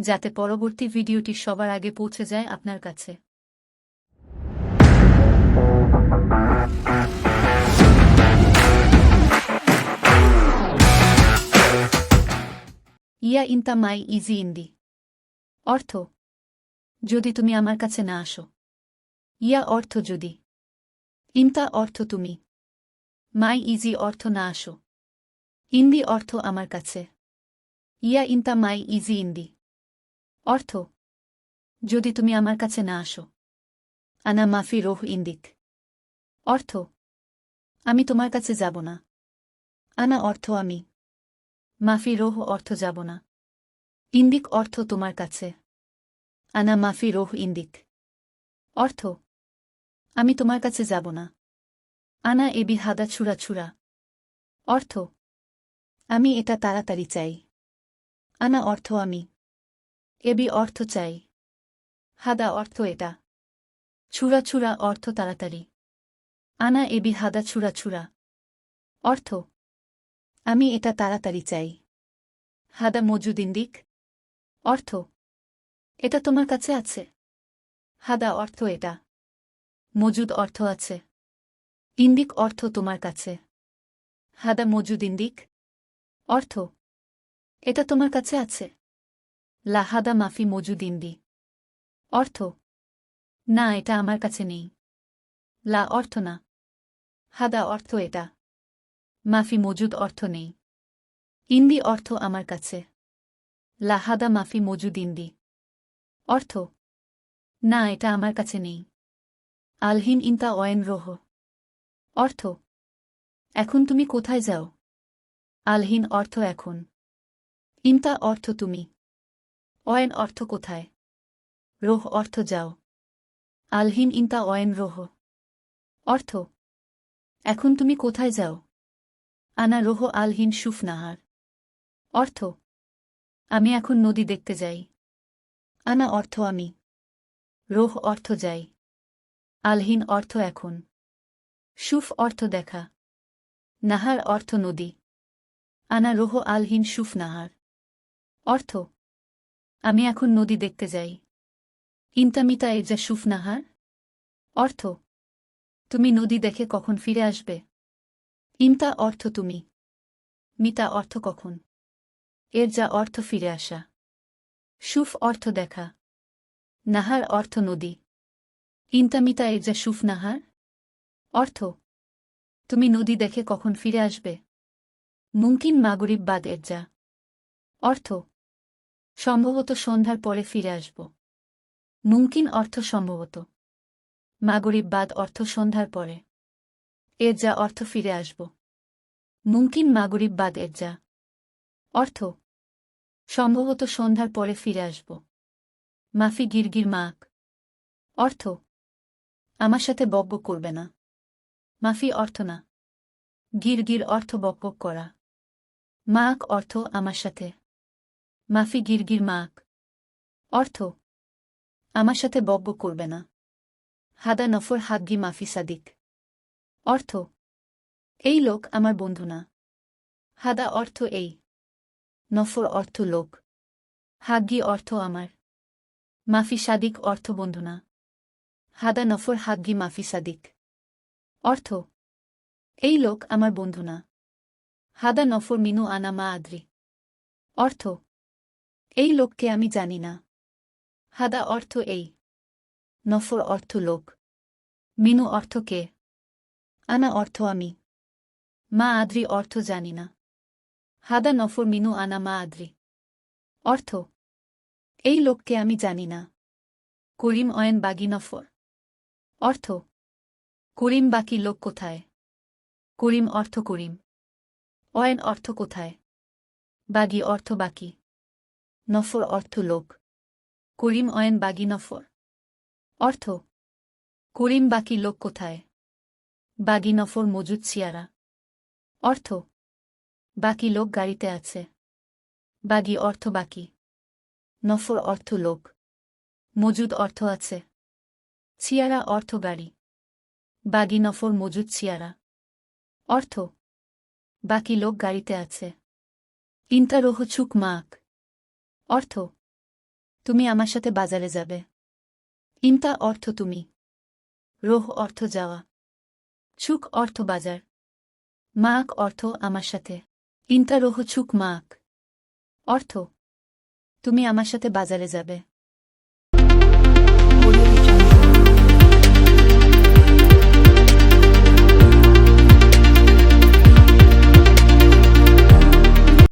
যাতে পরবর্তী ভিডিওটি সবার আগে পৌঁছে যায় আপনার কাছে। ইয়া ইন্তা মাই ইজি ইন্দি। অর্থ, যদি তুমি আমার কাছে না আসো। ইয়া অর্থ যদি। ইন্তা অর্থ তুমি। মাই ইজি অর্থ না আসো। ইন্দি অর্থ আমার কাছে। ইয়া ইন্তা মাই ইজি ইন্দি। অর্থ, যদি তুমি আমার কাছে না আসো। আনা মাফি রোহ ইন্দিক। অর্থ, আমি তোমার কাছে যাব না। আনা অর্থ, আমি। মাফি রোহ অর্থ, যাব না। ইন্দিক অর্থ, তোমার কাছে। আনা মাফি রোহ ইন্দিক। অর্থ, আমি তোমার কাছে যাব না। আনা এবি হাদা ছুরা ছুরা অর্থ, আমি এটা তাড়াতাড়ি চাই। আনা অর্থ, আমি। এবি অর্থ চাই। হাদা অর্থ এটা। ছুরা ছুরা অর্থ তাড়াতাড়ি। আনা এবি হাদা ছুরা ছুরা অর্থ, আমি এটা তাড়াতাড়ি চাই। হাদা মজুদিন দিক। অর্থ, এটা তোমার কাছে আছে। হাদা অর্থ এটা। মজুদ অর্থ আছে। ইন্দিক অর্থ তোমার কাছে। হাদা মজুদিন্দিক অর্থ, এটা তোমার কাছে আছে। লাহাদা মাফি মজুদিন্দি অর্থ, না, এটা আমার কাছে নেই। লা অর্থ না। হাদা অর্থ এটা। মাফি মজুদ অর্থ নেই। ইন্দি অর্থ আমার কাছে। লাহাদা মাফি মজুদ ইন্দি অর্থ, না, এটা আমার কাছে নেই। আলহিন ইন্তা অয়েন রোহ। অর্থ, এখন তুমি কোথায় যাও? আলহিন, অর্থ এখন। ইন্তা অর্থ তুমি। অয়েন অর্থ কোথায়? রোহ অর্থ যাও। আলহিন ইন্তা অয়েন রোহ। অর্থ, এখন তুমি কোথায় যাও? আনা রোহ আলহিন সুফ নাহার। অর্থ, আমি এখন নদী দেখতে যাই। আনা অর্থ আমি। রোহ অর্থ যাই। আলহিন অর্থ এখন। সুফ অর্থ দেখা। নাহার অর্থ নদী। আনা রোহ আলহিন সুফ নাহার। অর্থ আমি এখন নদী দেখতে যাই। ইন্তামিতা এজা সুফ নাহার অর্থ, তুমি নদী দেখে কখন ফিরে আসবে? ইন্তা অর্থ তুমি। মিতা অর্থ কখন? এর যা অর্থ ফিরে আসা। সুফ অর্থ দেখা। নাহার অর্থ নদী। ইন্তামিতা এর যা সুফ নাহার অর্থ, তুমি নদী দেখে কখন ফিরে আসবে? মুমকিন মাগরিব বাদ এর যা। অর্থ সম্ভবত সন্ধ্যার পরে ফিরে আসব। মুমকিন অর্থ সম্ভবত। মাগরিব বাদ অর্থ সন্ধ্যার পরে। এর যা অর্থ ফিরে আসব। মুমকিন মাগরিব বাদ এর যা। অর্থ? সম্ভবত সন্ধ্যার পরে ফিরে আসব। মাফি গিরগির মাক অর্থ? আমার সাথে বকব করবে না। মাফি অর্থ না। গিরগির অর্থ বকবক করা। মাক অর্থ আমার সাথে। মাফি গিরগির মাক অর্থ, আমার সাথে বব্য করবে না। হাদা নফর হাগ্গি মাফি সাদিক। অর্থ, এই লোক আমার বন্ধু না। হাদা অর্থ এই, নফর অর্থ লোক। হাগ্গি অর্থ আমার। মাফি সাদিক অর্থ বন্ধু না। হাদা নফর হাগ্গি মাফি সাদিক। অর্থ, এই লোক আমার বন্ধু না। হাদা নফর মিনু আনা মা আদ্রি। অর্থ এই লোককে আমি জানি না। হাদা অর্থ এই। নফর অর্থ লোক। মিনু অর্থ কে? আনা অর্থ আমি। মা আদ্রি অর্থ জানি না। হাদা নফর মিনু আনা মা আদ্রি। অর্থ, এই লোককে আমি জানি না। করিম অয়েন বাগি নফর। অর্থ, করিম বাকি লোক কোথায়? করিম অর্থ করিম। অয়েন অর্থ কোথায়? বাগি অর্থ বাকি। নফর অর্থ লোক। করিম অয়েন বাগি নফর। অর্থ, করিম বাকি লোক কোথায়? বাগি নফর মজুদ চিয়ারা অর্থ, বাকি লোক গাড়িতে আছে। বাগি অর্থ বাকি। নফর অর্থ লোক। মজুদ অর্থ আছে। চিয়ারা অর্থ গাড়ি। বাগি নফর মজুদ চিয়ারা অর্থ, বাকি লোক গাড়িতে আছে। ইন্তা রোহ ছুক মাক অর্থ, তুমি আমার সাথে বাজারে যাবে। ইন্তা অর্থ, তুমি। রোহ অর্থ, যাওয়া। ছুক অর্থ, বাজার। মাক অর্থ, আমার সাথে। ইন্তা রোহ ছুক মাক। অর্থ, তুমি আমার সাথে বাজারে যাবে।